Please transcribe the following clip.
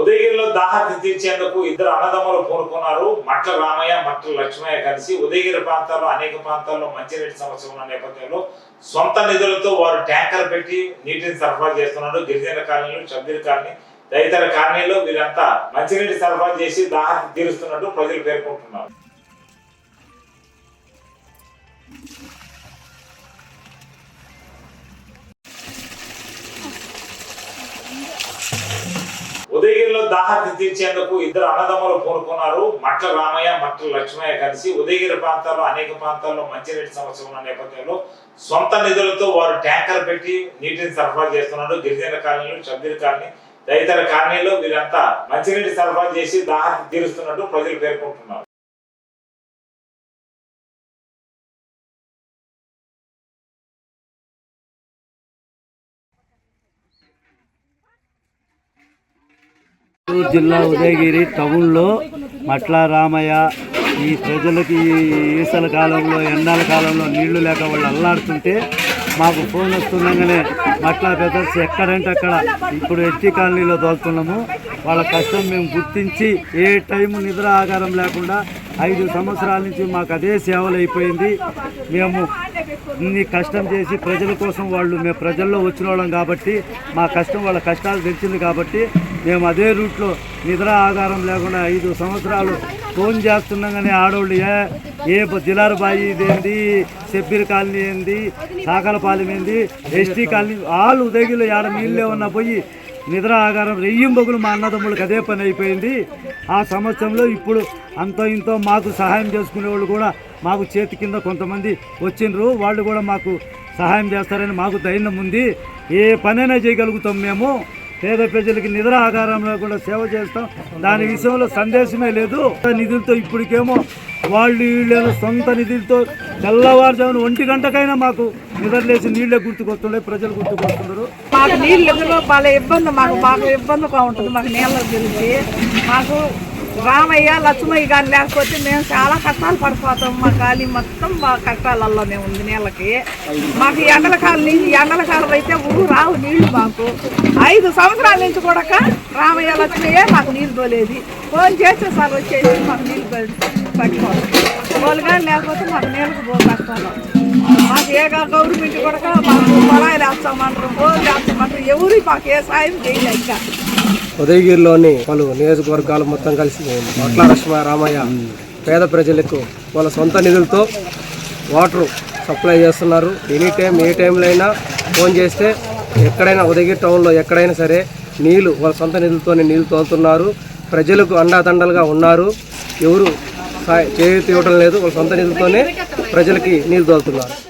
ఉదయగిరిలో దాహతి తీర్చేందుకు ఇద్దరు అన్నదమ్ములు పూనుకున్నారు. మట్ల రామయ్య మట్ల లక్ష్మయ్య కలిసి ఉదయగిరి ప్రాంతాల్లో అనేక ప్రాంతాల్లో మంచినీటి సమస్య ఉన్న నేపథ్యంలో సొంత నిధులతో వారు ట్యాంకర్ పెట్టి నీటిని సరఫరా చేస్తున్నారు. గిరిజన కాలనీలు షబ్బీర్ కాలనీ తదితర కాలనీలో వీరంతా మంచినీటి సరఫరా చేసి దాహతి తీరుస్తున్నట్టు ప్రజలు పేర్కొంటున్నారు. ఉదయగిరిలో దాహార్తి తీర్చేందుకు ఇద్దరు అన్నదమ్ములు పూనుకున్నారు. మట్ల రామయ్య మట్ల లక్ష్మయ్య కలిసి ఉదయగిరి ప్రాంతాల్లో అనేక ప్రాంతాల్లో మంచినీటి సమస్య ఉన్న నేపథ్యంలో సొంత నిధులతో వారు ట్యాంకర్ పెట్టి నీటిని సరఫరా చేస్తున్నారు. గిరిజన కాలనీలు షబ్బీర్ కాలనీ తదితర కాలనీలో వీరంతా మంచినీటి సరఫరా చేసి దాహార్తి తీరుస్తున్నట్టు ప్రజలు పేర్కొంటున్నారు. చిత్తూరు జిల్లా ఉదయగిరి టౌన్లో మట్ల రామయ్య ఈ ప్రజలకి ఈసల కాలంలో ఎండాల కాలంలో నీళ్ళు లేక వాళ్ళు అల్లాడుతుంటే మాకు ఫోన్ వస్తుండగానే మట్ల బ్రదర్స్ ఎక్కడంటే అక్కడ ఇప్పుడు ఎట్టి కాలనీలో తోలుతున్నాము. వాళ్ళ కష్టం మేము గుర్తించి ఏ టైము నిద్ర ఆకారం లేకుండా ఐదు సంవత్సరాల నుంచి మాకు అదే సేవలు అయిపోయింది. మేము ఇన్ని కష్టం చేసి ప్రజల కోసం వాళ్ళు మేము ప్రజల్లో వచ్చిన వాళ్ళం కాబట్టి మా కష్టం వాళ్ళ కష్టాలు తెలిసింది కాబట్టి మేము అదే రూట్లో నిద్ర ఆధారం లేకుండా ఐదు సంవత్సరాలు ఫోన్ చేస్తున్నాగానే ఆడవాళ్ళు ఏ ఏ జిలారు బాయి ఇదేంది సెబ్బీర్ కాలనీ ఏంది సాకలపాలెం ఏంది ఎస్టీ కాలనీ వాళ్ళు ఉదయగిలో ఏడ నీళ్ళే ఉన్న పోయి నిద్ర ఆగారం రెయ్యింబొగులు మా అన్నదమ్ములకు అదే పని అయిపోయింది. ఆ సంవత్సరంలో ఇప్పుడు అంతో ఇంతో మాకు సహాయం చేసుకునే వాళ్ళు కూడా మాకు చేతి కింద కొంతమంది వచ్చిండ్రు. వాళ్ళు కూడా మాకు సహాయం చేస్తారని మాకు ధైర్యం ఉంది. ఏ పనైనా చేయగలుగుతాం మేము. పేద ప్రజలకి నిద్ర ఆకారంలో కూడా సేవ చేస్తాం. దాని విషయంలో సందేశమే లేదు. నిధులతో ఇప్పటికేమో వాళ్ళు వీళ్ళు సొంత నిధులతో తెల్లవారుజామున ఒంటి గంటకైనా మాకు నిద్రలేసి నీళ్ళే గుర్తుకొస్తుండే ప్రజలు గుర్తుకొస్తున్నారు మాకు నీళ్ళు వాళ్ళ ఇబ్బంది మాకు బాగా ఇబ్బందిగా ఉంటుంది మాకు నీళ్ళ గురించి. మాకు రామయ్య లక్ష్మయ్య గారు లేకపోతే మేము చాలా కష్టాలు పడిపోతాం. మా ఖాళీ మొత్తం మా కష్టాలలోనే ఉంది నీళ్ళకి. మాకు ఎండల కాలం నీళ్ళు ఎండల కాలం అయితే ఊరు రావు నీళ్ళు మాకు. ఐదు సంవత్సరాల నుంచి కూడా రామయ్య లక్ష్మయ్య మాకు నీళ్ళు తోలేది. ఫోన్ చేస్తే సార్ వచ్చేసి మాకు నీళ్ళు పట్టుకోవాలి వాళ్ళు కానీ లేకపోతే మాకు నీళ్ళకు పో కష్టాలు మాకు ఏ గవర్నమెంట్ కూడా మాకు పొలాయిలు వేస్తామంటారు బోర్లు వేస్తామంటారు ఎవరు మాకు ఏ సాయం చేయలేదు ఇంకా ఉదయగిరిలోని పలు నియోజకవర్గాలు మొత్తం కలిసి మట్ల లక్ష్మ రామయ్య పేద ప్రజలకు వాళ్ళ సొంత నిధులతో వాటర్ సప్లై చేస్తున్నారు. ఎనీ టైం ఏ టైంలో అయినా ఫోన్ చేస్తే ఎక్కడైనా ఉదయగిరి టౌన్లో ఎక్కడైనా సరే నీళ్ళు వాళ్ళ సొంత నిధులతోనే నీళ్ళు తోలుతున్నారు. ప్రజలకు అండాదండలుగా ఉన్నారు. ఎవరు సాయ చేయూత ఇవ్వడం లేదు. వాళ్ళ సొంత నిధులతోనే ప్రజలకి నీళ్ళు తోలుతున్నారు.